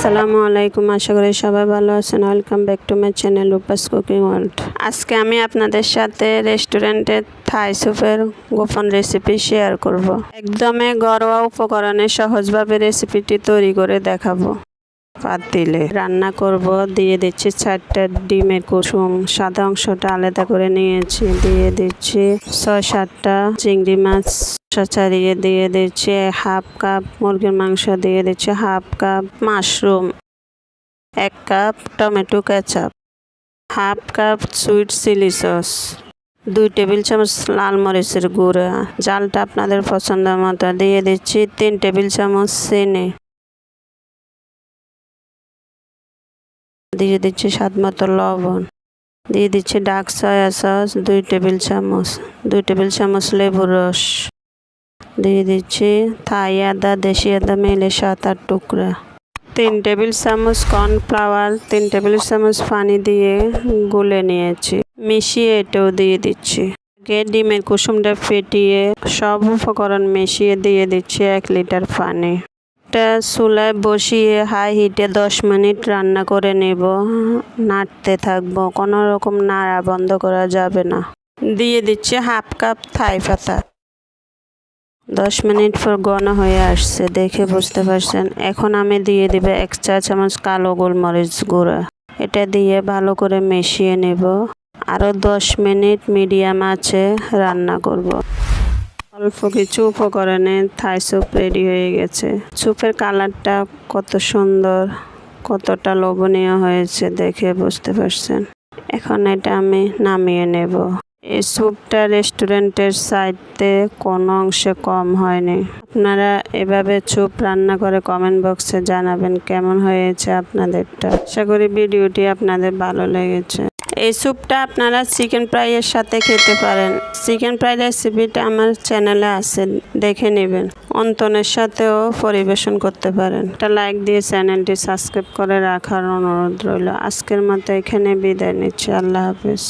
আসসালামু আলাইকুম, আশা করি সবাই ভালো আছেন। Welcome back to my channel Rupa's cooking world আজকে আমি আপনাদের সাথে রেস্টুরেন্টের থাই স্যুপের গোপন রেসিপি শেয়ার করব। একদমই ঘরোয়া উপকরণে সহজভাবে রেসিপিটি তৈরি করে দেখাবো। পাতিলে রান্না করব, দিয়ে দিচ্ছি চারটা ডিমের কুসুম সাদা অংশটা আলাদা করে নিয়েছি, দিয়ে দিচ্ছি ছয় সাতটা চিংড়ি মাছ ছাড়িয়ে দিয়ে দিচ্ছি হাফ কাপ মুরগির মাংস, দিয়ে দিচ্ছি হাফ কাপ মাশরুম, এক cup tomato ketchup, half cup sweet chilli sauce, দুই টেবিল চামচ লাল মরিচের গুঁড়া। জালটা আপনাদের পছন্দ মতো। দিয়ে দিচ্ছি তিন টেবিল চামচ চিনি। দিয়ে দিচ্ছি স্বাদ মতো লবণ। দিয়ে দিচ্ছি ডার্ক সয়া সস, দুই টেবিল চামচ, দুই টেবিল চামচ লেবুর রস। দিয়ে দিচ্ছি থাই আদা, দেশি আদা মেলে সাত আট টুকরা। তিন টেবিল চামচ কর্নফ্লাওয়ার, তিন টেবিল চামচ পানি দিয়ে গুলে নিয়েছি। মিশিয়ে এটাও দিয়ে দিচ্ছি। আগে ডিমের কুসুমটা ফেটিয়ে সব উপকরণ মিশিয়ে দিয়ে দিচ্ছি এক লিটার পানি। এটা চুলায় বসিয়ে হাই হিটে দশ মিনিট রান্না করে নেব। নাড়তে থাকব, কোনো রকম নাড়া বন্ধ করা যাবে না। দিয়ে দিচ্ছি হাফ কাপ থাই পাতা দশ মিনিট পর ঘন হয়ে আসছে, দেখে বুঝতে পারছেন? এখন আমি দিয়ে দিব এক চা চামচ কালো গোলমরিচ গুঁড়া। এটা দিয়ে ভালো করে মিশিয়ে নেব। আরও দশ মিনিট মিডিয়াম আছে রান্না করব। অল্প কিছু উপকরণে থাই স্যুপ রেডি হয়ে গেছে। স্যুপের কালারটা কত সুন্দর, কতটা লোভনীয় হয়েছে দেখে বুঝতে পারছেন। এখন এটা আমি নামিয়ে নেব। এই স্যুপটা রেস্টুরেন্টের সাইডতে কোনো অংশে কম হয়নি। আপনারা এভাবে স্যুপ রান্না করে কমেন্ট বক্সে জানাবেন কেমন হয়েছে আপনাদেরটা। আশা করি ভিডিওটি আপনাদের ভালো লেগেছে। এই স্যুপটা আপনারা চিকেন ফ্রাইয়ের সাথে খেতে পারেন। চিকেন ফ্রাই রেসিপিটা আমার চ্যানেলে আছে, দেখে নেবেন। অন্তনের সাথেও পরিবেশন করতে পারেন। একটা লাইক দিয়ে চ্যানেলটি সাবস্ক্রাইব করে রাখার অনুরোধ রইল। আজকের মতো এখানে বিদায় নিচ্ছি। আল্লাহ হাফিজ।